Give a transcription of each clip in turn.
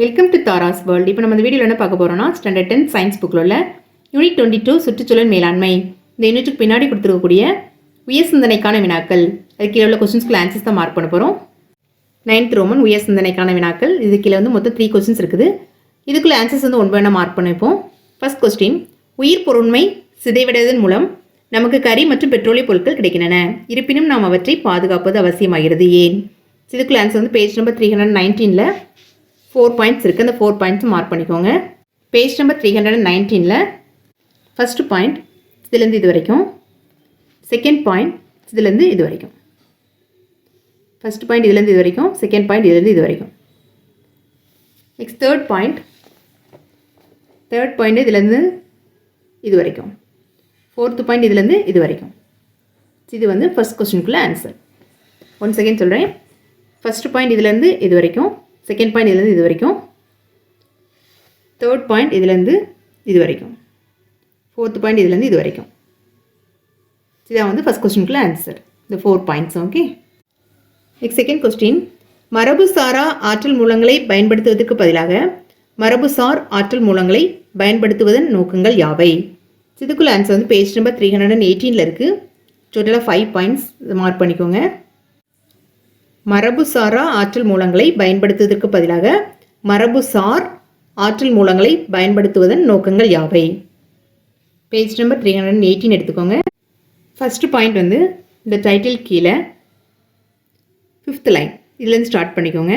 Welcome to Tara's world இப்போ நம்ம இந்த வீடியோவில் என்ன பார்க்க போகிறோம்னா ஸ்டாண்டர்ட் டென் சயின்ஸ் புக்கில் உள்ள யூனிட் டுவெண்ட்டி டூ சுற்றுச்சூழல் மேலாண்மை. இந்த யூனிட்டுக்கு பின்னாடி கொடுத்துருக்கக்கூடிய உயர் சிந்தனைக்கான வினாக்கள். அது கீழே உள்ள கொஸ்டின்ஸ்க்கு ஆன்சர்ஸ் தான் மார்க் பண்ண போகிறோம் நைன்த் ரோமன் உயர் சிந்தனைக்கான வினாக்கள். இது கீழே வந்து மொத்தம் த்ரீ கொஸ்டின்ஸ் இருக்குது. இதுக்குள்ள ஆன்சர்ஸ் வந்து ஒன்று வேணால் மார்க் பண்ணிப்போம். ஃபர்ஸ்ட் கொஸ்டின் உயிர் பொருண்மை சிதைவிடுவதன் மூலம் நமக்கு கரி மற்றும் பெட்ரோலிய பொருட்கள் கிடைக்கின்றன. இருப்பினும் நாம் அவற்றை பாதுகாப்பது அவசியமாகிறது. ஏன்? இதுக்குள்ள ஆன்சர் வந்து பேஜ் நம்பர் த்ரீ ஹண்ட்ரட் நைன்டீனில் ஃபோர் பாயிண்ட்ஸ் இருக்குது அந்த ஃபோர் பாயிண்ட்ஸ் மார்க் பண்ணிக்கோங்க. பேஜ் நம்பர் த்ரீ ஹண்ட்ரட் நைன்டீனில் ஃபஸ்ட்டு பாயிண்ட் இதுலேருந்து இது வரைக்கும். செகண்ட் பாயிண்ட் இதுலேருந்து இது வரைக்கும். ஃபஸ்ட் பாயிண்ட் இதுலேருந்து இது வரைக்கும். செகண்ட் பாயிண்ட் இதுலேருந்து இது வரைக்கும். Next third point third point இதுலேருந்து இது வரைக்கும். ஃபோர்த்து பாயிண்ட் இதுலேருந்து இது வரைக்கும். இது வந்து ஃபஸ்ட் கொஸ்டினுக்குள்ளே ஆன்சர் ஒன் செகண்ட் சொல்கிறேன் ஃபஸ்ட்டு பாயிண்ட் இதுலேருந்து இது வரைக்கும். செகண்ட் பாயிண்ட் இதுலேருந்து இது வரைக்கும். தேர்ட் பாயிண்ட் இதுலேருந்து இது வரைக்கும். ஃபோர்த் பாயிண்ட் இதுலேருந்து இது வரைக்கும். இதான் வந்து ஃபஸ்ட் கொஸ்டினுக்குள்ள ஆன்சர் இந்த four points okay next second question மரபுசாரா ஆற்றல் மூலங்களை பயன்படுத்துவதற்கு பதிலாக மரபுசார் ஆற்றல் மூலங்களை பயன்படுத்துவதன் நோக்கங்கள் யாவை? இதுக்குள்ள ஆன்சர் வந்து page number three hundred and எயிட்டீனில் இருக்குது டோட்டலாக ஃபைவ் பாயிண்ட்ஸ் மார்க் பண்ணிக்கோங்க. மரபுசாரா ஆற்றல் மூலங்களை பயன்படுத்துவதற்கு பதிலாக மரபுசார் ஆற்றல் மூலங்களை பயன்படுத்துவதன் நோக்கங்கள் யாவை? Page number three hundred eighteen எடுத்துக்கோங்க. ஃபஸ்ட்டு பாயிண்ட் வந்து இந்த டைட்டில் கீழே ஃபிஃப்த் லைன் இதுலேருந்து ஸ்டார்ட் பண்ணிக்கோங்க.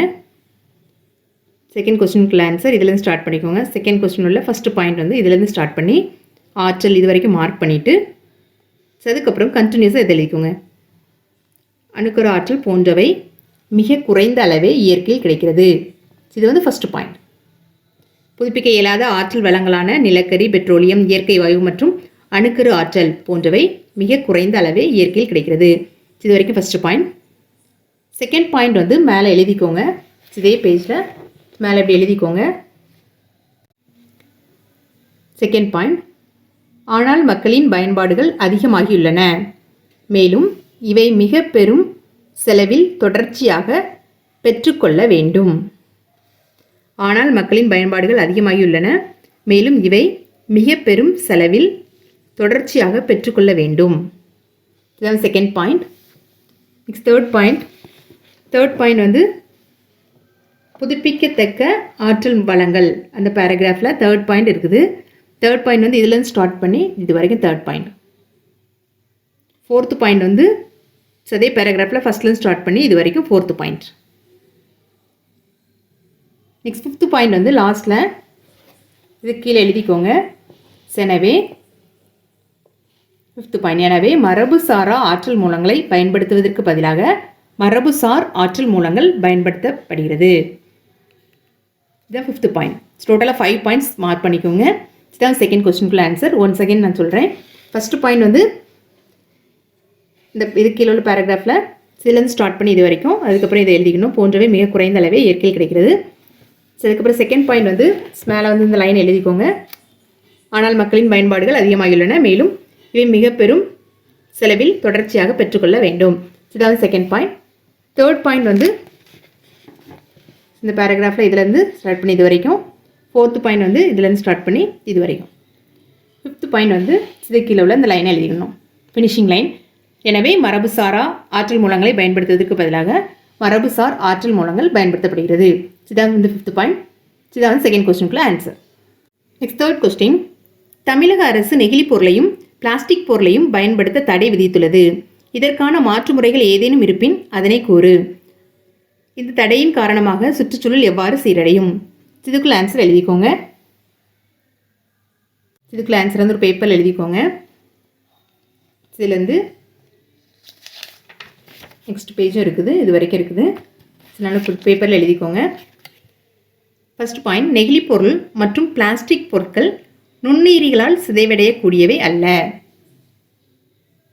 செகண்ட் கொஸ்டினுக்குள்ள ஆன்சர் இதுலேருந்து ஸ்டார்ட் பண்ணிக்கோங்க. செகண்ட் கொஸ்டின் உள்ள ஃபஸ்ட்டு பாயிண்ட் வந்து இதுலேருந்து ஸ்டார்ட் பண்ணி ஆற்றல் இது வரைக்கும் மார்க் பண்ணிவிட்டு அதுக்கப்புறம் கண்டினியூஸாக இதை எழுதிக்கோங்க. அணுக்கர ஆற்றல் போன்றவை மிக குறைந்த அளவே இயற்கையில் கிடைக்கிறது. இது வந்து ஃபஸ்ட்டு பாயிண்ட் புதுப்பிக்க இயலாத ஆற்றல் வளங்களான நிலக்கரி பெட்ரோலியம் இயற்கை வாயு மற்றும் அணுக்கரு ஆற்றல் போன்றவை மிக குறைந்த அளவே இயற்கையில் கிடைக்கிறது. இது வரைக்கும் ஃபஸ்ட்டு பாயிண்ட் செகண்ட் பாயிண்ட் வந்து மேலே எழுதிக்கோங்க. இதே பேஜில் மேலே இப்படி எழுதிக்கோங்க. செகண்ட் பாயிண்ட் ஆனால் மக்களின் பயன்பாடுகள் அதிகமாகியுள்ளன. மேலும் இவை மிக பெரும் செலவில் தொடர்ச்சியாக பெற்றுக்கொள்ள வேண்டும். ஆனால் மக்களின் பயன்பாடுகள் அதிகமாகியுள்ளன. மேலும் இவை மிக பெரும் செலவில் தொடர்ச்சியாக பெற்றுக்கொள்ள வேண்டும். இதுதான் second point next third point third point வந்து புதுப்பிக்கத்தக்க ஆற்றல் வளங்கள். அந்த பேராகிராஃபில் தேர்ட் பாயிண்ட் இருக்குது. தேர்ட் பாயிண்ட் வந்து இதுலேருந்து ஸ்டார்ட் பண்ணி இது வரைக்கும் தேர்ட் பாயிண்ட் ஃபோர்த்து பாயிண்ட் வந்து ஸோ அதே பேராகிராஃபில் ஃபஸ்ட்லேருந்து ஸ்டார்ட் பண்ணி இது வரைக்கும் fourth point next fifth point வந்து லாஸ்ட்டில் இது கீழே எழுதிக்கோங்க. எனவே ஃபிஃப்த்து பாயிண்ட் எனவே மரபுசாரா ஆற்றல் மூலங்களை பயன்படுத்துவதற்கு பதிலாக மரபுசார் ஆற்றல் மூலங்கள் பயன்படுத்தப்படுகிறது. இதுதான் ஃபிஃப்த்து பாயிண்ட் டோட்டலாக ஃபைவ் பாயிண்ட்ஸ் மார்க் பண்ணிக்கோங்க. இதுதான் செகண்ட் கொஸ்டினுக்குள்ள ஆன்சர் ஒன் செகண்ட் நான் சொல்கிறேன் ஃபஸ்ட்டு பாயிண்ட் வந்து இந்த இது கீழே உள்ள பேராகிராஃபில் சிலேருந்து ஸ்டார்ட் பண்ணி இது வரைக்கும். அதுக்கப்புறம் இதை எழுதிக்கணும். போன்றவை மிக குறைந்த அளவே இயற்கையில் கிடைக்கிறது. ஸோ அதுக்கப்புறம் செகண்ட் பாயிண்ட் வந்து மேலே வந்து இந்த லைன் எழுதிக்கோங்க. ஆனால் மக்களின் பயன்பாடுகள் அதிகமாகியுள்ளன. மேலும் இவை மிக பெரும் செலவில் தொடர்ச்சியாக பெற்றுக்கொள்ள வேண்டும். இதாவது செகண்ட் பாயிண்ட் தேர்ட் பாயிண்ட் வந்து இந்த பேராகிராஃபில் இதுலேருந்து ஸ்டார்ட் பண்ணி இது வரைக்கும். ஃபோர்த்து பாயிண்ட் வந்து இதுலேருந்து ஸ்டார்ட் பண்ணி இது வரைக்கும். ஃபிஃப்த்து பாயிண்ட் வந்து சிதைக்கீழே கீழே உள்ள இந்த லைனை எழுதிக்கணும். ஃபினிஷிங் லைன் எனவே மரபுசாரா ஆற்றல் மூலங்களை பயன்படுத்துவதற்கு பதிலாக மரபுசார் ஆற்றல் மூலங்கள் பயன்படுத்தப்படுகிறது. இதான் வந்து ஃபிஃப்த் பாயிண்ட் இதான் வந்து செகண்ட் கொஸ்டினுக்குள்ள ஆன்சர் நெக்ஸ்ட் தேர்ட் கொஸ்டின் தமிழக அரசு நெகிழி பொருளையும் பிளாஸ்டிக் பொருளையும் பயன்படுத்த தடை விதித்துள்ளது. இதற்கான மாற்று முறைகள் ஏதேனும் இருப்பின் அதனை கூறு. இந்த தடையின் காரணமாக சுற்றுச்சூழல் எவ்வாறு சீரடையும்? இதுக்குள்ள ஆன்சர் எழுதிக்கோங்க. இதுக்குள்ள ஆன்சர் வந்து ஒரு பேப்பரில் எழுதிக்கோங்க. இதுலேருந்து நெக்ஸ்ட் பேஜும் இருக்குது. இது வரைக்கும் இருக்குது. அதனால் பேப்பரில் எழுதிக்கோங்க. ஃபஸ்ட் பாயிண்ட் நெகிழி பொருள் மற்றும் பிளாஸ்டிக் பொருட்கள் நுண்ணுயிரிகளால் சிதைவடையக்கூடியவை அல்ல.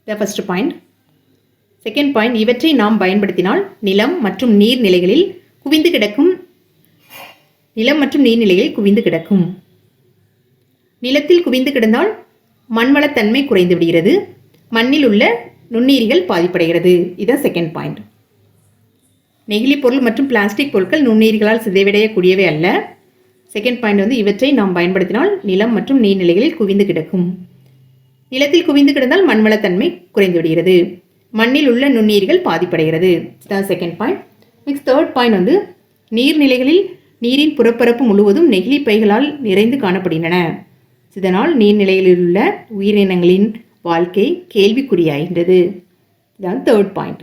The first point second point இவற்றை நாம் பயன்படுத்தினால் நிலம் மற்றும் நீர்நிலைகளில் குவிந்து கிடக்கும் நிலம் மற்றும் நீர்நிலைகளில் குவிந்து கிடக்கும். நிலத்தில் குவிந்து கிடந்தால் மண்வளத்தன்மை குறைந்து விடுகிறது. மண்ணில் உள்ள நுண்ணுயிரிகள் பாதிப்படைகிறது. இதுதான் செகண்ட் பாயிண்ட் நெகிழி பொருள் மற்றும் பிளாஸ்டிக் பொருட்கள் நுண்ணுயிரிகளால் சிதைவடையக்கூடியவை அல்ல. செகண்ட் பாயிண்ட் வந்து இவற்றை நாம் பயன்படுத்தினால் நிலம் மற்றும் நீர்நிலைகளில் குவிந்து கிடக்கும். நிலத்தில் குவிந்து கிடந்தால் மண்வளத்தன்மை குறைந்து விடுகிறது. மண்ணில் உள்ள நுண்ணுயிர்கள் பாதிப்படைகிறது. தான் second point next third point வந்து நீர்நிலைகளில் நீரின் புறப்பரப்பு முழுவதும் நெகிழி பைகளால் நிறைந்து காணப்படுகின்றன. இதனால் நீர்நிலைகளில் உள்ள உயிரினங்களின் வாழ்க்கை கேள்விக்குறியாகின்றது. இதுதான் தேர்ட் பாயிண்ட்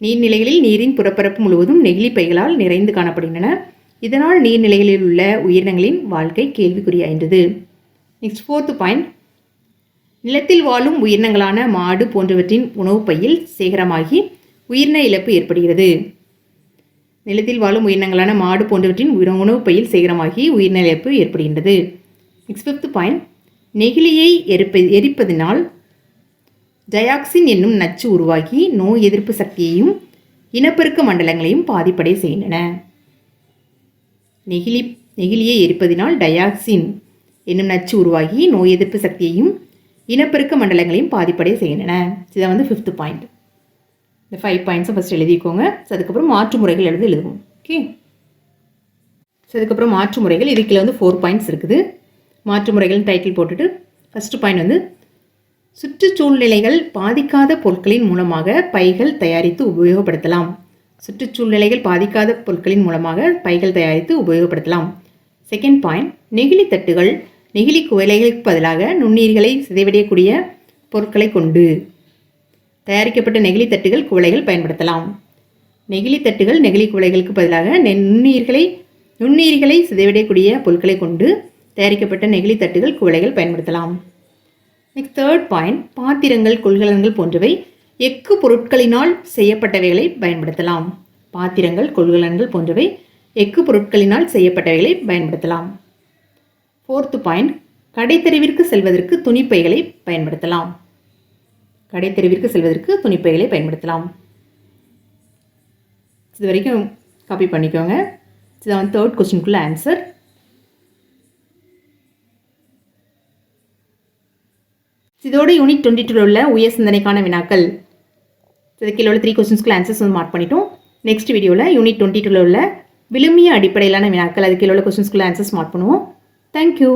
நீர்நிலைகளில் நீரின் புறப்பரப்பு முழுவதும் நெகிழி பைகளால் நிறைந்து காணப்படுகின்றன. இதனால் நீர்நிலைகளில் உள்ள உயிரினங்களின் வாழ்க்கை கேள்விக்குறியாகின்றது. நெக்ஸ்ட் ஃபோர்த்து பாயிண்ட் நிலத்தில் வாழும் உயிரினங்களான மாடு போன்றவற்றின் உணவுப் பையில் சேகரமாகி உயிரின இழப்பு ஏற்படுகிறது. நிலத்தில் வாழும் உயிரினங்களான மாடு போன்றவற்றின் உயிர- உணவுப் பையில் சேகரமாகி உயிரின இழப்பு ஏற்படுகின்றது. நெக்ஸ்ட் ஃபிஃப்த் பாயிண்ட் நெகிழியை எரிப்ப எரிப்பதினால் டயாக்சின் என்னும் நச்சு உருவாகி நோய் எதிர்ப்பு சக்தியையும் இனப்பெருக்க மண்டலங்களையும் பாதிப்படைய செய்கின்றன. நெகிழி நெகிழியை எரிப்பதினால் டயாக்சின் என்னும் நச்சு உருவாகி நோய் எதிர்ப்பு சக்தியையும் இனப்பெருக்க மண்டலங்களையும் பாதிப்படைய செய்கின்றன. இதை வந்து ஃபிஃப்த் பாயிண்ட் இந்த ஃபைவ் பாயிண்ட்ஸை ஃபஸ்ட் எழுதிக்கோங்க. ஸோ அதுக்கப்புறம் மாற்று முறைகள் எழுதி எழுதுவோம். ஓகே ஸோ அதுக்கப்புறம் மாற்று முறைகள். இதுக்குள்ள வந்து ஃபோர் பாயிண்ட்ஸ் இருக்குது. மாற்று முறைகள்னு டைட்டில் போட்டுட்டு ஃபஸ்ட்டு பாயிண்ட் வந்து சுற்றுச்சூழ்நிலைகள் பாதிக்காத பொருட்களின் மூலமாக பைகள் தயாரித்து உபயோகப்படுத்தலாம். சுற்றுச்சூழ்நிலைகள் பாதிக்காத பொருட்களின் மூலமாக பைகள் தயாரித்து உபயோகப்படுத்தலாம். செகண்ட் பாயிண்ட் நெகிழி தட்டுகள் நெகிழி குவலைகளுக்கு பதிலாக நுண்ணீர்களை சிதைவடையக்கூடிய பொருட்களை கொண்டு தயாரிக்கப்பட்ட நெகிழி தட்டுகள் குவளைகள் பயன்படுத்தலாம். நெகிழி தட்டுகள் நெகிழி குவலைகளுக்கு பதிலாக நெ- நுண்ணீர்களை சிதைவிடக்கூடிய பொருட்களை கொண்டு தயாரிக்கப்பட்ட நெகிழி தட்டுகள் குவளைகள் பயன்படுத்தலாம். நெக்ஸ்ட் தேர்ட் பாயிண்ட் பாத்திரங்கள் கொள்கலன்கள் போன்றவை எக்கு பொருட்களினால் செய்யப்பட்டவைகளை பயன்படுத்தலாம். பாத்திரங்கள் கொள்கலன்கள் போன்றவை எக்கு பொருட்களினால் செய்யப்பட்டவைகளை பயன்படுத்தலாம். ஃபோர்த்து பாயிண்ட் கடைத்தெருவிற்கு செல்வதற்கு துணிப்பைகளை பயன்படுத்தலாம். கடைத்தெருவிற்கு செல்வதற்கு துணிப்பைகளை பயன்படுத்தலாம். இது வரைக்கும் காப்பி பண்ணிக்கோங்க. இதுதான் தேர்ட் கொஸ்டினுக்குள்ள ஆன்சர் இதோட யூனிட் டுவெண்ட்டி டூவில் உள்ள உயர் சிந்தனைக்கான வினாக்கள். இது கீழே உள்ள த்ரீ கொஸ்டின்ஸ்க்குள்ள ஆன்சர்ஸ் வந்து மார்க் பண்ணிட்டோம். நெக்ஸ்ட் வீடியோவில் யூனிட் டுவெண்ட்டி டூவில் உள்ள விழுமிய அடிப்படையிலான வினாக்கள் அது கீழே உள்ள கொஸ்டின்ஸ்குள்ள ஆன்சர்ஸ் மார்க் பண்ணுவோம். Thank you